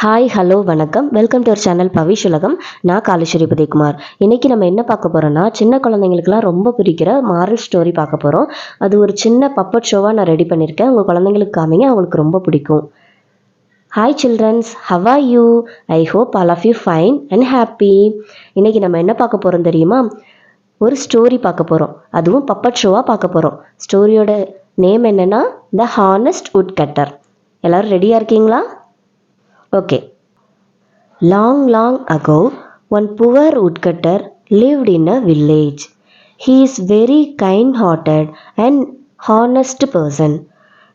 Hi hello வணக்கம். Welcome to our channel Pavish உலகம் நான் காலேஸ்வரி உதயகுமார் இன்றைக்கி நம்ம என்ன பார்க்க போகிறோன்னா சின்ன குழந்தைங்களுக்குலாம் ரொம்ப பிடிக்கிற மாரல் ஸ்டோரி பார்க்க போகிறோம் அது ஒரு சின்ன பப்பட் ஷோவாக நான் ரெடி பண்ணியிருக்கேன் உங்கள் குழந்தைங்களுக்கு காமிங்க அவங்களுக்கு ரொம்ப பிடிக்கும். Hi childrens how are you I hope all of you fine and happy இன்றைக்கி நம்ம என்ன பார்க்க போகிறோம் தெரியுமா? ஒரு ஸ்டோரி பார்க்க போகிறோம் அதுவும் பப்பட் ஷோவாக பார்க்க போகிறோம் ஸ்டோரியோட நேம் என்னென்னா த ஹானஸ்ட் உட் கட்டர் எல்லோரும் ரெடியாக இருக்கீங்களா? Okay Long, long ago, one poor woodcutter lived in a village. He is very kind-hearted and honest person.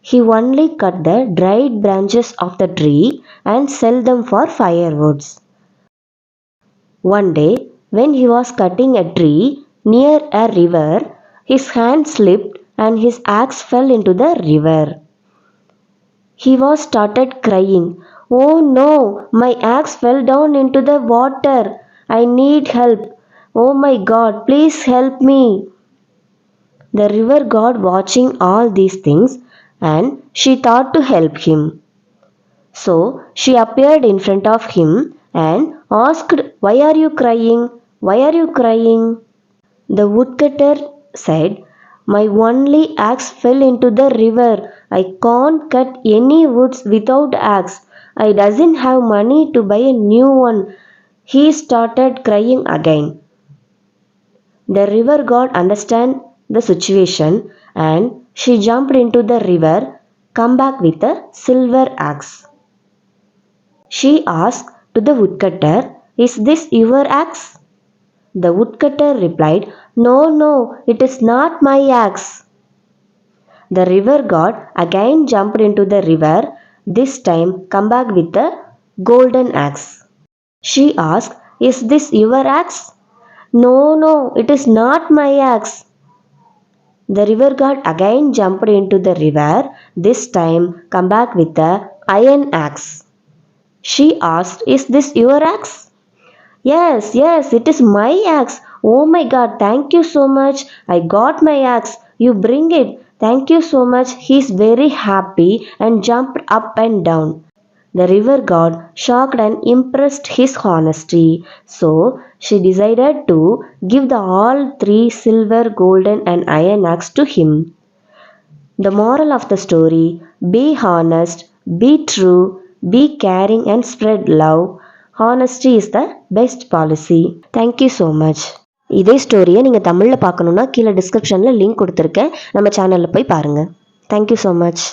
He only cut the dried branches of the tree and sell them for firewoods. One day, when he was cutting a tree near a river, his hand slipped and his axe fell into the river. He was started crying, Oh no, my axe fell down into the water. I need help. Oh my God, please help me. The river god watching all these things and she thought to help him. So she appeared in front of him and asked, Why are you crying? Why are you crying? The woodcutter said, My only axe fell into the river. I can't cut any woods without axe. I doesn't have money to buy a new one. He started crying again. The river god understand the situation and she jumped into the river, come back with a silver axe. She asked to the woodcutter, Is this your axe? The woodcutter replied, No, no, it is not my axe. The river god again jumped into the river, this time come back with the golden axe. She asked, Is this your axe? No, no, it is not my axe. The river god again jumped into the river, this time come back with the iron axe. She asked, Is this your axe? Yes, yes, it is my axe. Oh my god, thank you so much. I got my axe. You bring it. Thank you so much. He is very happy and jumped up and down. The river god shocked and impressed his honesty. So she decided to give the all three silver, golden, and iron axe to him. The moral of the story be honest, be true, be caring, and spread love. Honesty is the best policy. Thank you so much. இதே ஸ்டோரியை நீங்கள் தமிழில் பார்க்கணுன்னா கீழே டிஸ்கிரிப்ஷனில் link கொடுத்துருக்கேன். நம்ம சேனலில் போய் பாருங்கள் தேங்க்யூ ஸோ மச்